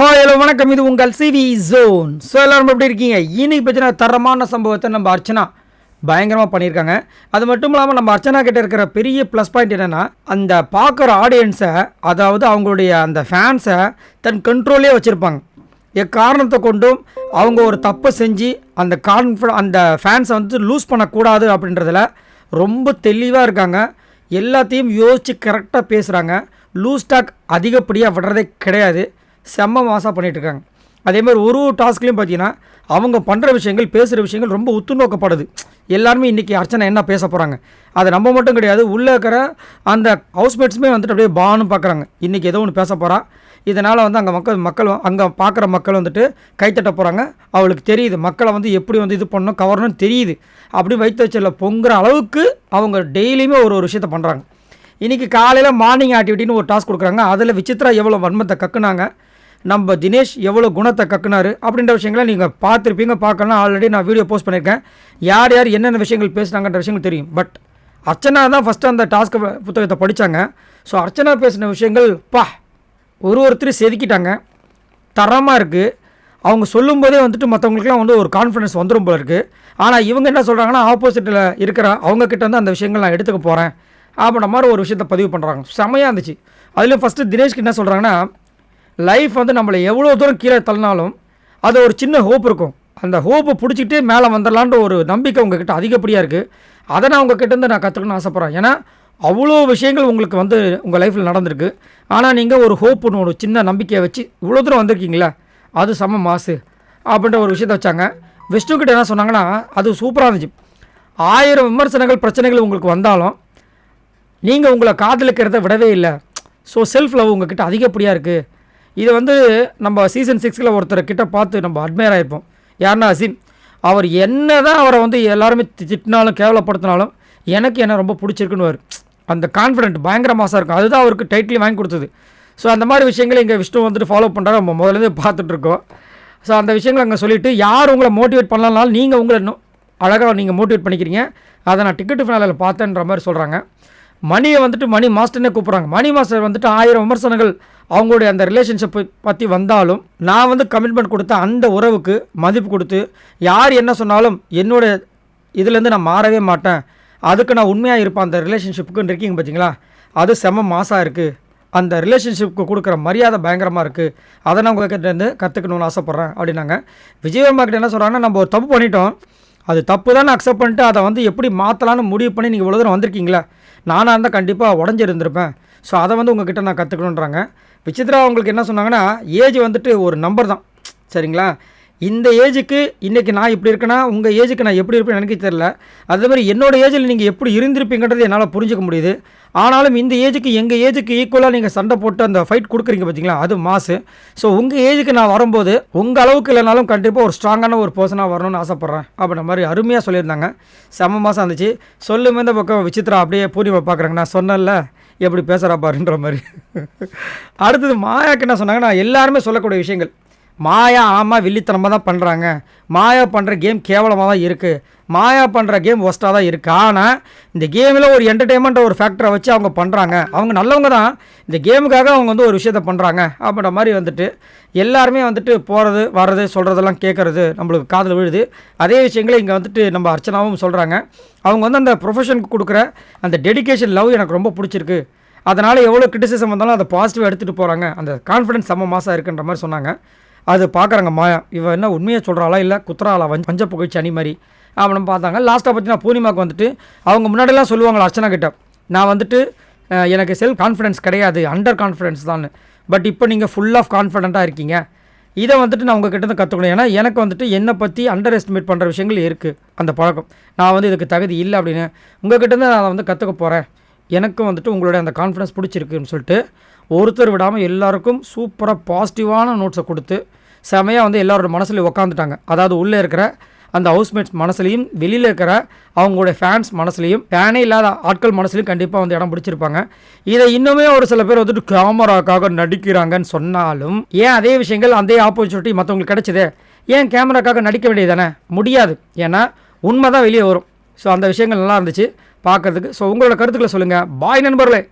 Hi hello வணக்கம். இது உங்கள் சிவி ஜோன் ஸோ எல்லாரும் எப்படி இருக்கீங்க? இன்னைக்கு பிரச்சனை தரமான சம்பவத்தை நம்ம அர்ச்சனா பயங்கரமாக பண்ணியிருக்காங்க. அது மட்டும் இல்லாமல் நம்ம அர்ச்சனா கிட்ட இருக்கிற பெரிய ப்ளஸ் பாயிண்ட் என்னென்னா அந்த பார்க்குற ஆடியன்ஸை அதாவது அவங்களுடைய அந்த ஃபேன்ஸை தன் கண்ட்ரோலே வச்சுருப்பாங்க. எக்காரணத்தை கொண்டும் அவங்க ஒரு தப்பை செஞ்சு அந்த கான்ஃபிட அந்த ஃபேன்ஸை வந்து லூஸ் பண்ணக்கூடாது அப்படின்றதுல ரொம்ப தெளிவாக இருக்காங்க. எல்லாத்தையும் யோசித்து கரெக்டாக பேசுகிறாங்க லூஸ் டாக் அதிகப்படியாக விடுறதே கிடையாது. செம்ம மாசாக பண்ணிகிட்ருக்காங்க அதேமாதிரி ஒரு ஒரு டாஸ்க்லேயும் பார்த்தீங்கன்னா அவங்க பண்ணுற விஷயங்கள் பேசுகிற விஷயங்கள் ரொம்ப உத்து நோக்கப்படுது. எல்லாருமே இன்றைக்கி அர்ச்சனை என்ன பேச போகிறாங்க அது நம்ம மட்டும் கிடையாது உள்ளே இருக்கிற அந்த ஹவுஸ்மேட்ஸுமே வந்துட்டு அப்படியே பானும் பார்க்குறாங்க இன்றைக்கி ஏதோ ஒன்று பேச போகிறா இதனால் வந்து அங்கே மக்கள் மக்கள் அங்கே பார்க்குற மக்கள் வந்துட்டு கைத்தட்ட போகிறாங்க அவளுக்கு தெரியுது மக்களை வந்து எப்படி வந்து இது பண்ணணும் கவரணும்னு தெரியுது. அப்படி வைத்து வச்சல பொங்குற அளவுக்கு அவங்க டெய்லியுமே ஒரு ஒரு விஷயத்த பண்ணுறாங்க இன்றைக்கி காலையில் மார்னிங் ஆக்டிவிட்டின்னு ஒரு டாஸ்க் கொடுக்குறாங்க. அதில் விசித்ரா எவ்வளோ வன்மத்தை கக்குனாங்க. நம்ம தினேஷ் எவ்வளோ குணத்தை கக்குனாரு அப்படின்ற விஷயங்களை நீங்கள் பார்த்துருப்பீங்க பார்க்கலாம். ஆல்ரெடி நான் வீடியோ போஸ்ட் பண்ணியிருக்கேன். யார் யார் என்னென்ன விஷயங்கள் பேசுனாங்கன்ற விஷயங்கள் தெரியும். பட் அர்ச்சனா தான் ஃபஸ்ட்டு அந்த டாஸ்க் புத்தகத்தை படித்தாங்க ஸோ அர்ச்சனா பேசின விஷயங்கள் பா ஒரு ஒருத்தர் செதுக்கிட்டாங்க. தரமாக இருக்குது அவங்க சொல்லும்போதே வந்துட்டு மற்றவங்களுக்குலாம் வந்து ஒரு கான்ஃபிடன்ஸ் வந்துடும் போல இருக்குது ஆனால் இவங்க என்ன சொல்கிறாங்கன்னா ஆப்போசிட்டில் இருக்கிற அவங்கக்கிட்ட வந்து அந்த விஷயங்கள் நான் எடுத்துக்க போகிறேன் அப்படின்ற மாதிரி ஒரு விஷயத்த பதிவு பண்ணுறாங்க செமையாக இருந்துச்சு. அதுலேயும் ஃபஸ்ட்டு தினேஷ்க்கு என்ன சொல்கிறாங்கன்னா லைஃப் வந்து நம்மளை எவ்வளோ தூரம் கீழே தள்ளினாலும் அது ஒரு சின்ன ஹோப் இருக்கும். அந்த ஹோப்பை பிடிச்சிக்கிட்டு மேலே வந்துடலான்ற ஒரு நம்பிக்கை உங்ககிட்ட அதிகப்படியாக இருக்குது அதை நான் உங்ககிட்ட இருந்து நான் கற்றுக்கணும்னு ஆசைப்பட்றேன். ஏன்னா அவ்வளோ விஷயங்கள் உங்களுக்கு வந்து உங்கள் லைஃப்பில் நடந்திருக்கு. ஆனால் நீங்கள் ஒரு ஹோப்புன்னு ஒரு சின்ன நம்பிக்கையை வச்சு இவ்வளோ தூரம் வந்திருக்கீங்களா அது சம மாசு அப்படின்ற ஒரு விஷயத்த வச்சாங்க. விஷ்ணுக்கிட்ட என்ன சொன்னாங்கன்னா அது சூப்பராக இருந்துச்சு. ஆயிரம் விமர்சனங்கள் பிரச்சனைகள் உங்களுக்கு வந்தாலும் நீங்கள் உங்களை காதலிக்கிறத விடவே இல்லை. ஸோ செல்ஃப் லவ் உங்ககிட்ட அதிகப்படியாக இருக்குது இது வந்து நம்ம சீசன் சிக்ஸில் ஒருத்தர் கிட்ட பார்த்து நம்ம அட்மையர் ஆகிருப்போம் யாருன்னா அசீம் அவர் என்ன தான் அவரை வந்து எல்லாருமே தி- திட்டினாலும் கேவலப்படுத்தினாலும் எனக்கு என்ன ரொம்ப பிடிச்சிருக்குன்னுவார். அந்த கான்ஃபிடென்ட் பயங்கர மாசாக இருக்கும். அதுதான் அவருக்கு டைட்டில் வாங்கி கொடுத்தது. ஸோ அந்த மாதிரி விஷயங்களை இங்கே விஷ்ணு வந்துட்டு ஃபாலோ பண்ணுறாரு நம்ம முதலேருந்து பார்த்துட்ருக்கோம் ஸோ அந்த விஷயங்களை அங்கே சொல்லிவிட்டு யார் உங்களை மோட்டிவேட் பண்ணலனாலும் நீங்கள் உங்களை இன்னும் அழகாக நீங்கள் மோட்டிவேட் பண்ணிக்கிறீங்க. அதை நான் டிக்கெட்டு ஃபினாலில் பார்த்தேன்ற மாதிரி சொல்கிறாங்க மணியை வந்துட்டு மணி மாஸ்டர்னே கூப்பிட்றாங்க. மணி மாஸ்டர் வந்துட்டு ஆயிரம் விமர்சனங்கள் அவங்களுடைய அந்த ரிலேஷன்ஷிப்பை பற்றி வந்தாலும் நான் வந்து கமிட்மெண்ட் கொடுத்த அந்த உறவுக்கு மதிப்பு கொடுத்து யார் என்ன சொன்னாலும் என்னோட இதுலேருந்து நான் மாறவே மாட்டேன். அதுக்கு நான் உண்மையாக இருப்பேன் அந்த ரிலேஷன்ஷிப்புக்குன்னு இருக்கீங்க பார்த்தீங்களா அது செம மாசாக இருக்குது அந்த ரிலேஷன்ஷிப்புக்கு கொடுக்குற மரியாதை பயங்கரமாக இருக்குது அதை நான் உங்ககிட்ட இருந்து கற்றுக்கணும்னு ஆசைப்பட்றேன் அப்படின்னாங்க. விஜயவர்மா கிட்ட என்ன சொல்கிறாங்கன்னா நம்ம ஒரு தப்பு பண்ணிட்டோம். அது தப்பு தானே அக்செப்ட் பண்ணிட்டு அதை வந்து எப்படி மாற்றலான்னு முடிவு பண்ணி நீங்கள் இவ்வளோ தூரம் வந்திருக்கீங்களா? நானாக இருந்தால் கண்டிப்பாக உடஞ்சிருந்திருப்பேன். ஸோ அதை வந்து உங்ககிட்ட நான் கற்றுக்கணுன்றாங்க விசித்ரா அவங்களுக்கு என்ன சொன்னாங்கன்னா ஏஜ் வந்துட்டு ஒரு நம்பர் தான். சரிங்களா? இந்த ஏஜுக்கு இன்றைக்கி நான் இப்படி இருக்கேன்னா உங்கள் ஏஜுக்கு நான் எப்படி இருப்பேன்னு எனக்கு தெரில அதே மாதிரி என்னோடய ஏஜில் நீங்கள் எப்படி இருந்திருப்பீங்கன்றது என்னால் புரிஞ்சுக்க முடியுது. ஆனாலும் இந்த ஏஜுக்கு எங்கள் ஏஜுக்கு ஈக்குவலாக நீங்கள் சண்டை போட்டு அந்த ஃபைட் கொடுக்குறீங்க பார்த்தீங்களா அது மாசு ஸோ உங்கள் ஏஜுக்கு நான் வரும்போது உங்கள் அளவுக்கு இல்லைனாலும் கண்டிப்பாக ஒரு ஸ்ட்ராங்கான ஒரு பர்சனாக வரணும்னு ஆசைப்பட்றேன் அப்படின்ற மாதிரி அருமையாக சொல்லியிருந்தாங்க. செம்ம மாதம் இருந்துச்சு. சொல்லுமே இந்த பக்கம் விசித்ரா அப்படியே பூர்ணிமா பார்க்குறாங்க. நான் சொன்னேன்ல எப்படி பேசுகிறா பாருன்ற மாதிரி. அடுத்தது மாயாக்கு என்ன சொன்னாங்கன்னா எல்லாருமே சொல்லக்கூடிய விஷயங்கள். மாயா ஆமாம் வில்லித்தனமாக தான் பண்ணுறாங்க மாயா பண்ணுற கேம் கேவலமாக தான் இருக்குது மாயா பண்ணுற கேம் ஒஸ்ட்டாக தான் இருக்குது ஆனால் இந்த கேமில் ஒரு என்டர்டெயின்மெண்ட் ஒரு ஃபேக்டரை வச்சு அவங்க பண்ணுறாங்க அவங்க நல்லவங்க தான். இந்த கேமுக்காக அவங்க வந்து ஒரு விஷயத்த பண்ணுறாங்க அப்படின்ற மாதிரி வந்துட்டு எல்லாருமே வந்துட்டு போகிறது வர்றது சொல்கிறதெல்லாம் கேட்குறது நம்மளுக்கு காதில் விழுது. அதே விஷயங்களை இங்கே வந்துட்டு நம்ம அர்ச்சனாவும் சொல்கிறாங்க அவங்க வந்து அந்த ப்ரொஃபஷனுக்கு கொடுக்குற அந்த டெடிகேஷன் லவ் எனக்கு ரொம்ப பிடிச்சிருக்கு. அதனால் எவ்வளோ கிரிட்டிசிசம் வந்தாலும் அதை பாசிட்டிவாக எடுத்துகிட்டு போகிறாங்க அந்த கான்ஃபிடன்ஸ் செம்ம மாதம் இருக்குன்ற மாதிரி சொன்னாங்க. அது பார்க்குறாங்க மாயா. இவன் என்ன உண்மையை சொல்கிறாளா இல்லை குத்துறாளா? வஞ்ச பஞ்ச புகழ்ச்சி அணி மாதிரி. அப்படின்னு பார்த்தாங்க லாஸ்ட்டாக பார்த்தீங்கன்னா பூர்ணிமாக்கு வந்துட்டு அவங்க முன்னாடிலாம் சொல்லுவாங்களா அர்ச்சனா கிட்ட நான் வந்துட்டு எனக்கு செல்ஃப் கான்ஃபிடென்ஸ் கிடையாது அண்டர் கான்ஃபிடென்ஸ் தான். பட் இப்போ நீங்கள் ஃபுல் ஆஃப் கான்ஃபிடென்ட்டாக இருக்கீங்க. இதை வந்துட்டு நான் உங்ககிட்ட இருந்து கற்றுக்கணும் ஏன்னா எனக்கு வந்துட்டு என்னை பற்றி அண்டர் எஸ்டிமேட் பண்ணுற விஷயங்கள் இருக்குது அந்த பழக்கம். நான் வந்து இதுக்கு தகுதி இல்லை அப்படின்னு உங்ககிட்ட இருந்து நான் அதை வந்து கற்றுக்க போகிறேன் எனக்கும் வந்துட்டு உங்களுடைய அந்த கான்ஃபிடன்ஸ் பிடிச்சிருக்குன்னு சொல்லிட்டு ஒருத்தர் விடாமல் எல்லாருக்கும் சூப்பராக பாசிட்டிவான நோட்ஸை கொடுத்து செமையாக வந்து எல்லாரோட மனசுலையும் உக்காந்துட்டாங்க. அதாவது உள்ளே இருக்கிற அந்த ஹவுஸ்மேட்ஸ் மனசுலையும் வெளியில் இருக்கிற அவங்களுடைய ஃபேன்ஸ் மனசுலையும் ஃபேனே இல்லாத ஆட்கள் மனசுலையும் கண்டிப்பாக வந்து இடம் பிடிச்சிருப்பாங்க. இதை இன்னுமே ஒரு சில பேர் வந்துட்டு கேமராக்காக நடிக்கிறாங்கன்னு சொன்னாலும் ஏன் அதே விஷயங்கள் அதே ஆப்பர்ச்சுனிட்டி மற்றவங்களுக்கு கிடைச்சதே? ஏன் கேமராக்காக நடிக்க வேண்டியது தானே முடியாது. ஏன்னா உண்மை தான் வெளியே வரும். ஸோ அந்த விஷயங்கள் நல்லா இருந்துச்சு. பார்க்கறதுக்கு. ஸோ உங்களோட கருத்துக்களை சொல்லுங்கள் பாய் நண்பர்களே.